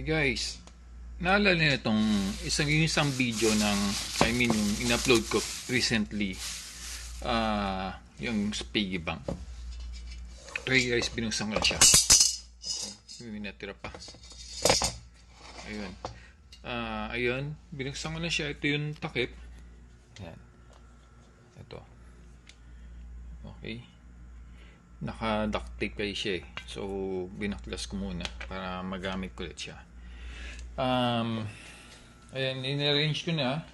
Guys, naalala niyo itong isang yung isang video ng I mean yung in-upload ko recently ah yung piggy bank. Okay guys, binuksan ko na siya. May natira pa. Ayun. Ah, ayun, binuksan ko na siya. Ito yung takip. Ayan. Ito. Okay. Naka-duct tape kayo siya eh. So, binaklas ko muna para magamit ko ulit siya. Um, ayan, in-arrange ko na.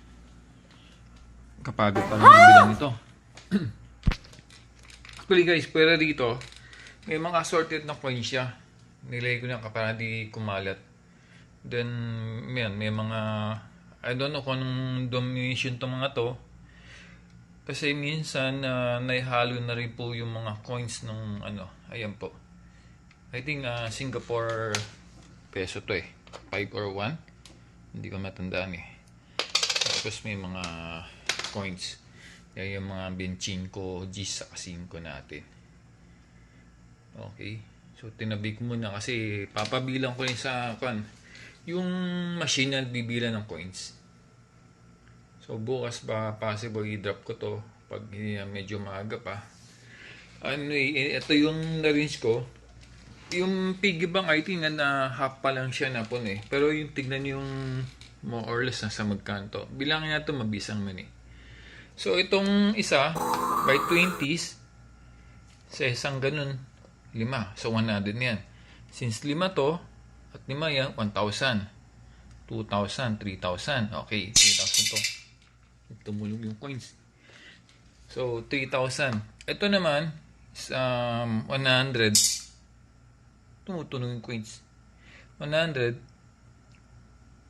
Kapagod pa lang bilang ito. Actually guys, pwera dito, may mga assorted na coins siya. Nilagay ko na para di kumalat. Then, may, may mga, I don't know kung anong domination to mga to. Kasi minsan uh, naihalo na rin po yung mga coins ng ano, ayan po. I think uh, Singapore peso to eh. 5 or 1. Hindi ko matandaan eh. Tapos may mga coins. Yan yung mga 25 G's sa 5 natin. Okay. So tinabi ko muna kasi papabilang ko rin sa kan yung machine na bibila ng coins. So bukas ba possible i-drop ko to pag uh, medyo maaga pa. Anyway, ito yung na-range ko. Yung piggy bank, I think na half pa lang siya na po eh. Pero yung tignan yung more or less nasa magkanto. Bilangin na ito mabisang man eh. So itong isa, by 20s, sa isang ganun, lima. So 100 yan. Since lima to, at lima yan, 1,000. 2,000, 3,000. Okay, 3,000 to. Tumulong yung coins. So, 3,000. Ito naman, is um, 100. Tumutunog yung coins. 100.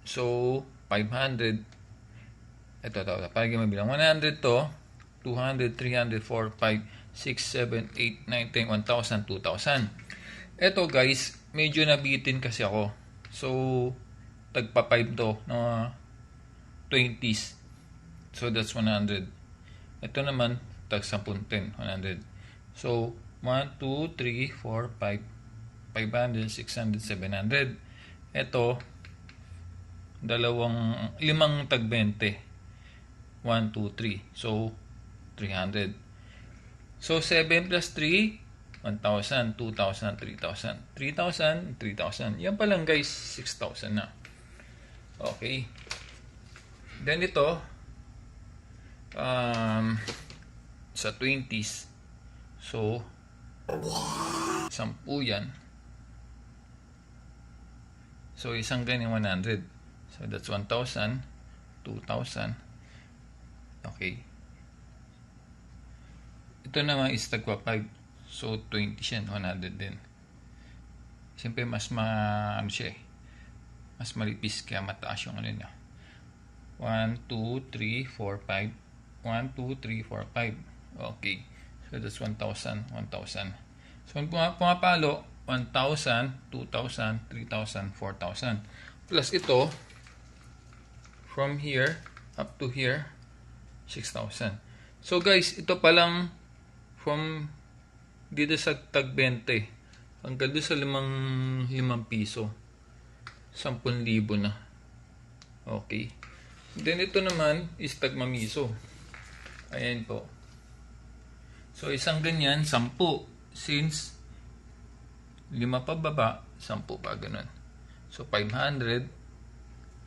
So, 500. Ito, ito, ito. Para mabilang. 100 to, 200, 300, 4, 5, 6, 7, 8, 9, 10, 1,000, 2,000. Ito guys, medyo nabitin kasi ako. So, tagpa 5 to, na 20s. So, that's 100. Ito naman, tag 10, 10, 100. So, 1, 2, 3, 4, 5, 500, 600, 700. Ito, dalawang, limang tag 20. 1, 2, 3. So, 300. So, 7 plus 3, 1,000, 2,000, 3,000. 3,000, 3,000. Yan pa lang guys, 6,000 na. Okay. Then ito, um, sa 20s. So, 10 yan. So, isang ganyan 100. So, that's 1,000, 2,000. Okay. Ito naman is tagwa 5. So, 20 siya, 100 din. Siyempre, mas ma, ano siya eh. Mas malipis kaya mataas yung ano niya. 1, 2, 3, 4, 5. 1, 2, 3, 4, 5. Okay. So, that's 1,000, 1,000. So, kung pumapalo, 1,000, 2,000, 3,000, 4,000. Plus ito, from here up to here, 6,000. So guys, ito pa lang from dito sa tag 20 hanggang doon sa limang, limang piso. 10,000 na. Okay. Then ito naman is tag mamiso. Ayan po. So isang ganyan, 10. Since lima pa baba, 10 pa ganun. So 500,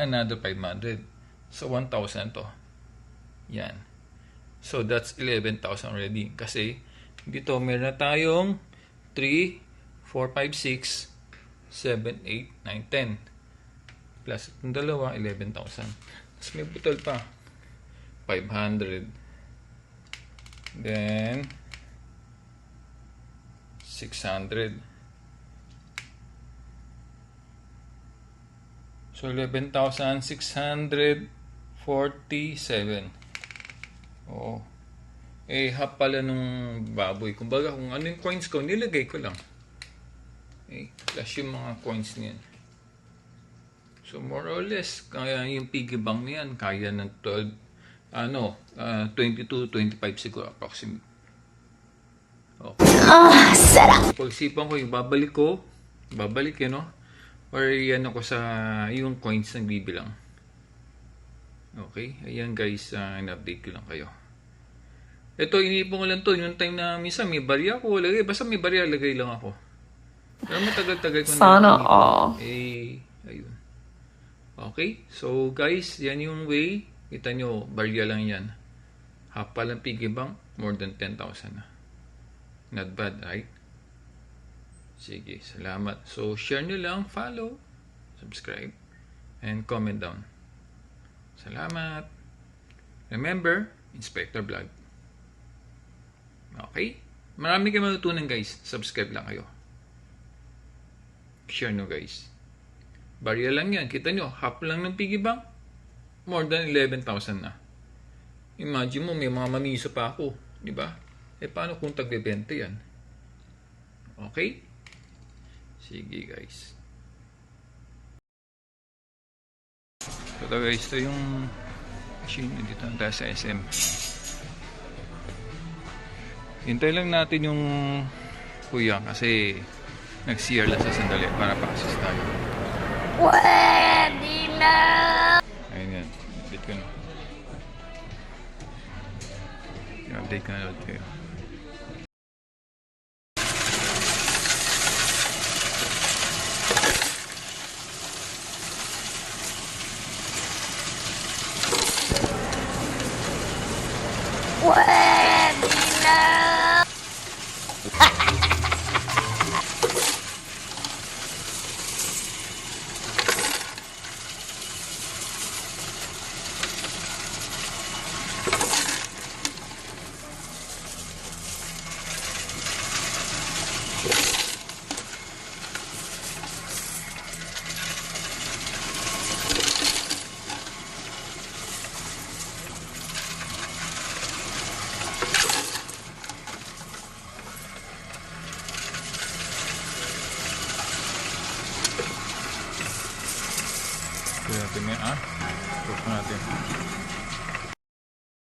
another 500. So 1,000 to. Yan. So that's 11,000 already. Kasi dito meron na tayong 3, 4, 5, 6, 7, 8, 9, 10. Plus itong dalawa, 11,000. Tapos may butol pa. 500. Then, 600. So, 11,647. Oo. Eh, half pala nung baboy. Kumbaga, kung ano yung coins ko, nilagay ko lang. Okay? Plus yung mga coins niyan. So more or less, kaya yung piggy bank na yan, kaya ng 12, ano, ah, 22, 25 siguro approximate. Okay. Ah, sarap. Pag-isipan ko, yung babalik ko, babalik yun, no? Or yan ako sa yung coins na bibilang. Okay, ayan guys, uh, in-update ko lang kayo. Ito, iniipon ko lang to. Yung time na minsan may barya ko, lagay. Basta may barya, lagay lang ako. Pero matagal-tagal ko Sana iniipon. all. Eh, ayun. Okay, so guys, yan yung way. Kita nyo, barya lang yan. Half pa lang piggy bank, more than 10,000 na. Not bad, right? Sige, salamat. So, share nyo lang, follow, subscribe, and comment down. Salamat. Remember, Inspector Vlog. Okay? Marami kayo matutunan guys. Subscribe lang kayo. Share nyo guys. Barya lang yan. Kita nyo, half lang ng piggy bank. More than 11,000 na. Imagine mo, may mga mamiso pa ako. Di ba? Eh, paano kung tagbebenta yan? Okay? Sige, guys. Ito guys, ito yung machine dito na sa SM. Hintay lang natin yung kuya kasi nag-CR lang sa sandali para pa-assist tayo. Pwede na. Ayun yan. Update ko na. I-update ko na ulit kayo. Pwede na. Ito natin yan, ah. Tapos natin.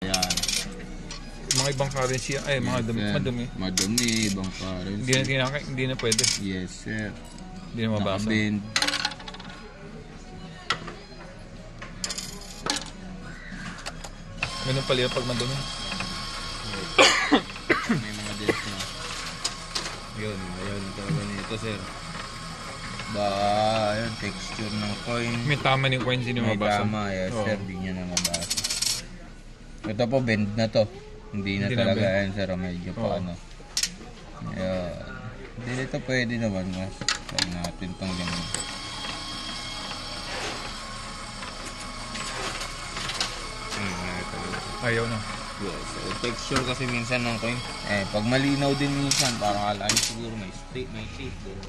Ayan. Mga ibang currency, ay, mga dumi, Yan. madumi. Madumi, ibang Hindi na, currency. kinaka, hindi na pwede. Yes, sir. Hindi na mabasa. Nakabend. Ganun pala yung pag madumi. May mga dents na. Yun, ayun talaga nito, sir. Ba, ayun, texture ng coin. May tama ni coins, hindi May mabasa. tama, yes, Oo. sir. Di niya na mabasa. Ito po, bend na to. Hindi na Hindi na talaga yan, sir. Medyo pa Oo. ano. Ayan. Hindi ito pwede naman, mas. Try natin tong ganyan. Ito. Ayaw na. Yes, so texture kasi minsan ng coin. Eh, pag malinaw din minsan, parang alam siguro may state, may shape. Pero,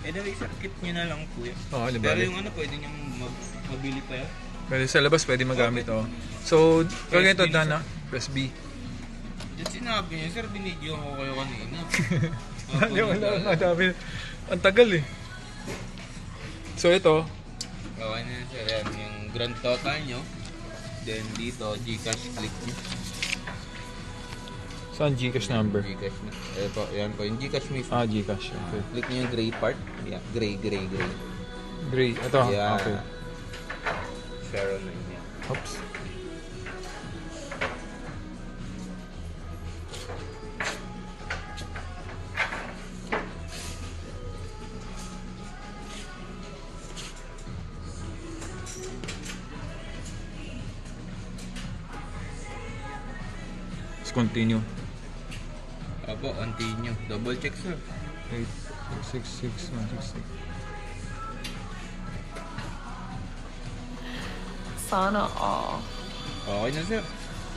eh, dahil sa kit nyo na lang po yan. Oo, di Pero yung ano, pwede nyo mag- mabili pa yan. Pwede sa labas, pwede magamit, oh. So, kaya ito, B, Dana, press B. Diyan sinabi niya, sir, binidyo ko kayo kanina. Dali, wala, ang dami. Ang tagal, eh. So, ito, Gawa na sir. Yan, yung grand total nyo. Then dito, Gcash click nyo. Saan Gcash number? Gcash na. Eh po, yan po. Yung Gcash mismo. Ah, Gcash, okay. Click nyo yung gray part. Yeah, gray, gray, gray. Gray, ito, Yeah. okay. Share on yan. Oops. Let's continue. Opo, continue. Double check, sir. 8, 6, 6, 1, 6, 6. Sana all. Okay na, sir.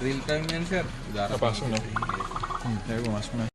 Real time yan, sir. Darating Napasok na. Yes. Hmm, tayo pumasok na.